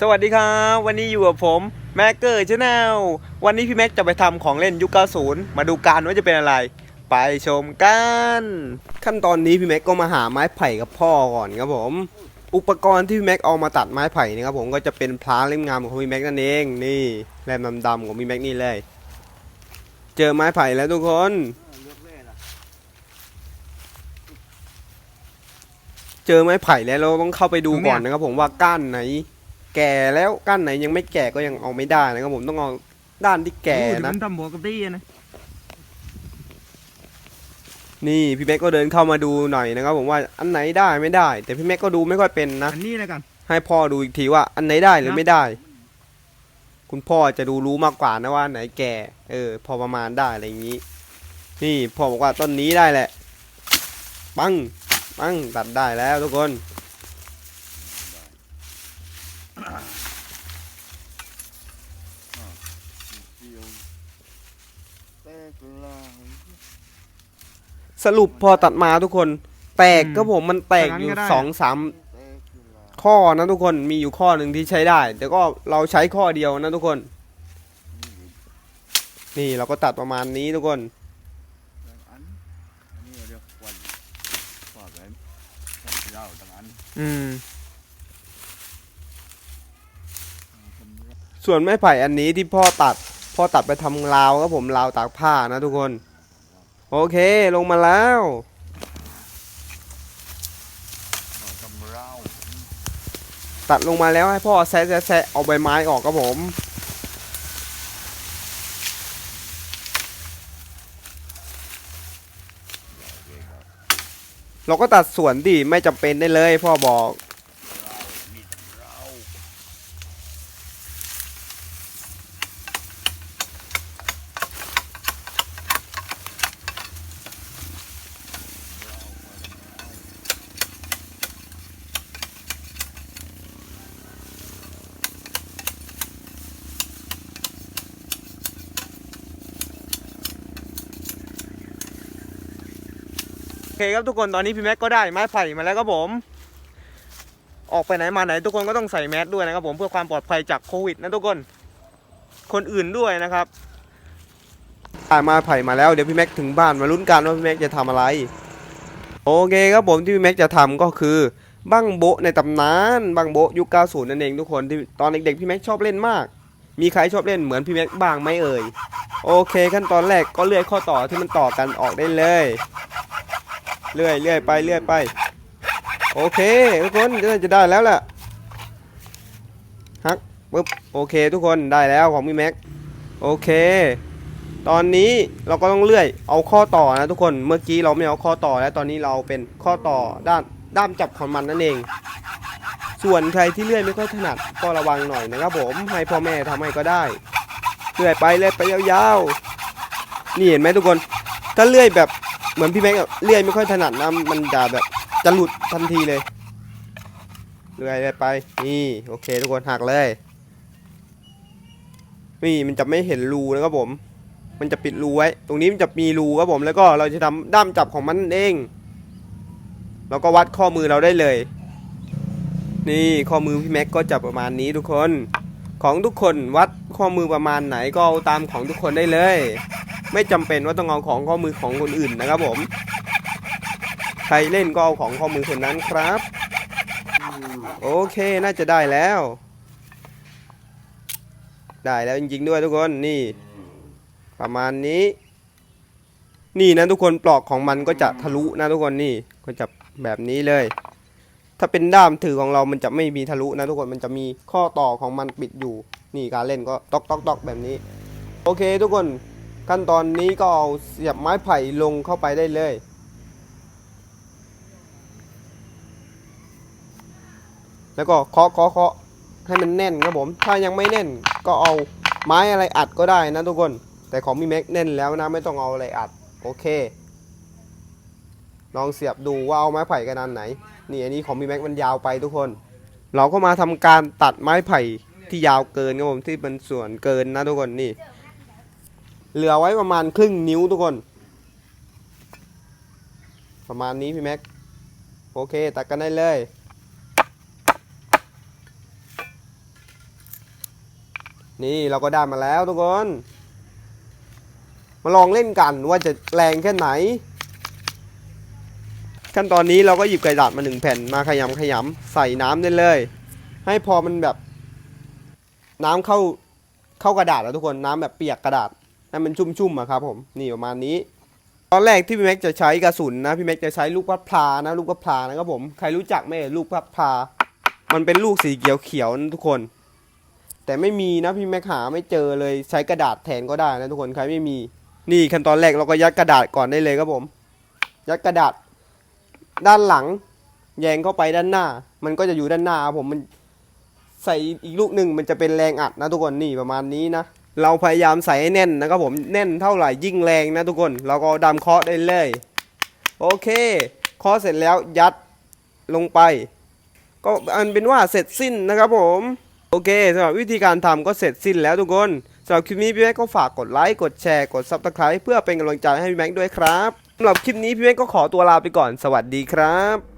สวัสดีครับ วันนี้อยู่กับผมแม็กเกอร์ชาแนลวันนี้พี่แม็กจะไปทำของเล่นยุค 90 มาดูกันว่าจะเป็นอะไร ไปชมกัน ขั้นตอนนี้พี่แม็กก็มาหาไม้ไผ่กับพ่อก่อนครับผม อุปกรณ์ที่พี่แม็กเอามาตัดไม้ไผ่นี่ครับผมก็จะเป็นพลาเล่มงามของพี่แม็กนั่นเองนี่แหลมดำๆของพี่แม็กนี่เลย เจอไม้ไผ่แล้วทุกคนเจอไม้ไผ่แล้วเราต้องเข้าไปดูก่อนนะครับผมว่าก้านไหน แก่แล้วก้านไหนยังไม่แก่ก็ยังเอาไม่ได้นะครับผมต้องเอาด้านที่แก่โอ้ยนะมันทำหัวกับตี้นะนี่พี่แม็กก็เดินเข้ามาดูหน่อยนะครับผมว่าอันไหนได้ไม่ได้ แต่พี่แม็กก็ดูไม่ค่อยเป็นนะอันนี้แล้วกัน ให้พ่อดูอีกทีว่าอันไหนได้หรือนะไม่ได้ คุณพ่อจะดูรู้มากกว่านะว่าอันไหนแก่ เออ พอประมาณได้อะไรอย่างนี้ นี่พ่อบอกว่าต้นนี้ได้แหละ ปังปังตัดได้แล้วทุกคน สรุปพอตัดมาทุกคน แตกก็ผมมันแตกอยู่สองสามข้อนะทุกคนมีอยู่ข้อหนึ่งที่ใช้ได้ แต่ก็เราใช้ข้อเดียวนะทุกคน นี่เราก็ตัดประมาณนี้ทุกคนอืมส่วนไม้ไผ่อันนี้ที่พ่อตัด พ่อตัดไปทำราวครับผมราวตากผ้านะทุกคน โอเคลงมาแล้วตัดลงมาแล้วให้พ่อแซะแซะเอาใบไม้ออกครับผม เราก็ตัดส่วนดิไม่จำเป็นได้เลยพ่อบอก โอเคครับทุกคนตอนนี้พี่แม็กก็ได้ไม้ไผ่มาแล้วครับผม ออกไปไหนมาไหนทุกคนก็ต้องใส่แมสด้วยนะครับผมเพื่อความปลอดภัยจากโควิดนะทุกคน คนอื่นด้วยนะครับได้ไม้ไผ่มาแล้วเดี๋ยวพี่แม็กถึงบ้านมาลุ้นกันว่าพี่แม็กจะทำอะไร โอเคครับผมที่พี่แม็กจะทำก็คือบั้งโบในตำนานบั้งโบยุค90นั่นเองทุกคนที่ตอนเด็กๆพี่แม็กชอบเล่นมาก มีใครชอบเล่นเหมือนพี่แม็กบ้างไหมเอ่ยโอเคขั้นตอนแรกก็เลื่อยข้อต่อที่มันต่อกันออกได้เลย เลื่อยเลื่อยไปเลื่อยไป โอเคทุกคนจะจะได้แล้วแหละฮักปึ๊บโอเคทุกคนได้แล้วของพี่แม็กโอเค ตอนนี้เราก็ต้องเลื่อยเอาข้อต่อนะทุกคนเมื่อกี้เราไม่เอาข้อต่อแล้วตอนนี้เราเป็นข้อต่อด้านด้ามจับของมันนั่นเอง ส่วนใครที่เลื่อยไม่ค่อยถนัดก็ระวังหน่อยนะครับผมให้พ่อแม่ทำให้ก็ได้เลื่อยไปเลื่อยไปยาวๆนี่เห็นไหมทุกคน ถ้าเลื่อยแบบ เหมือนพี่แม็กเลื่อยไม่ค่อยถนัดนะมันจะแบบจะหลุดทันทีเลยเลื่อยไปนี่โอเค ทุกคนหักเลยนี่มันจะไม่เห็นรูนะครับผม มันจะปิดรูไว้ ตรงนี้มันจะมีรูครับผมแล้วก็เราจะทำด้ามจับของมันเองเราก็วัดข้อมือเราได้เลย นี่ข้อมือพี่แม็กก็จะประมาณนี้ทุกคน ของทุกคนวัดข้อมือประมาณไหนก็เอาตามของทุกคนได้เลย ไม่จำเป็นว่าต้องเอาของข้อมือของคนอื่นนะครับผม ใครเล่นก็เอาของข้อมือคนนั้นครับ โอเคน่าจะได้แล้ว ได้แล้วจริงๆด้วยทุกคนนี่ ประมาณนี้ นี่นะทุกคนปลอกของมันก็จะทะลุนะทุกคนนี่ก็จะแบบนี้เลย ถ้าเป็นด้ามถือของเรามันจะไม่มีทะลุนะทุกคนมันจะมีข้อต่อของมันปิดอยู่ นี่การเล่นก็ตอกตอกตอกแบบนี้ โอเคทุกคน ขั้นตอนนี้ก็เอาเสียบไม้ไผ่ลงเข้าไปได้เลย แล้วก็เคาะเคาะเคาะให้มันแน่นครับผม ถ้ายังไม่แน่นก็เอาไม้อะไรอัดก็ได้นะทุกคน แต่ของมีแม็กแน่นแล้วนะไม่ต้องเอาอะไรอัด โอเค ลองเสียบดูว่าเอาไม้ไผ่ขนาดไหน นี่อันนี้ของมีแม็กมันยาวไปทุกคน เราก็มาทำการตัดไม้ไผ่ที่ยาวเกินครับผมที่เป็นส่วนเกินนะทุกคนนี่ เหลือไว้ประมาณครึ่งนิ้วทุกคน ประมาณนี้พี่แม็ก โอเค ตัดกันได้เลยนี่เราก็ได้มาแล้วทุกคน มาลองเล่นกันว่าจะแรงแค่ไหน ขั้นตอนนี้เราก็หยิบกระดาษมาหนึ่งแผ่นมาขยำขยำใส่น้ำได้เลย ให้พอมันแบบ น้ำเข้าเข้ากระดาษแล้วทุกคนน้ำแบบเปียกกระดาษ ให้มันชุ่มๆอะครับผมนี่ประมาณนี้ตอนแรกที่พี่แม็กจะใช้กระสุนนะพี่แม็กจะใช้ลูกพับพลานะลูกพับพลานะครับผมใครรู้จักไหมลูกพับพลามันเป็นลูกสีเขียวเขียวๆนะทุกคน แต่ไม่มีนะพี่แม็กหาไม่เจอเลยใช้กระดาษแทนก็ได้นะทุกคนใครไม่มีนี่ขั้นตอนแรกเราก็ยัดกระดาษก่อนได้เลยครับผม ยัดกระดาษ ด้านหลัง แยงเข้าไปด้านหน้า มันก็จะอยู่ด้านหน้าครับผมมันใส่อีกลูกหนึ่งมันจะเป็นแรงอัดนะทุกคนนี่ประมาณนี้นะ เราพยายามใส่ให้แน่นนะครับผมแน่นเท่าไหร่ยิ่งแรงนะทุกคนเราก็ดำเคาะได้เลยโอเคเคาะเสร็จแล้วยัดลงไป ก็อันเป็นว่าเสร็จสิ้นนะครับผมโอเคสำหรับวิธีการทำก็เสร็จสิ้นแล้วทุกคนสำหรับคลิปนี้พี่แม็กก็ฝากกดไลค์กดแชร์กด Subscribe เพื่อเป็นกำลังใจให้พี่แม็กด้วยครับสำหรับคลิปนี้พี่แม็กก็ขอตัวลาไปก่อนสวัสดีครับ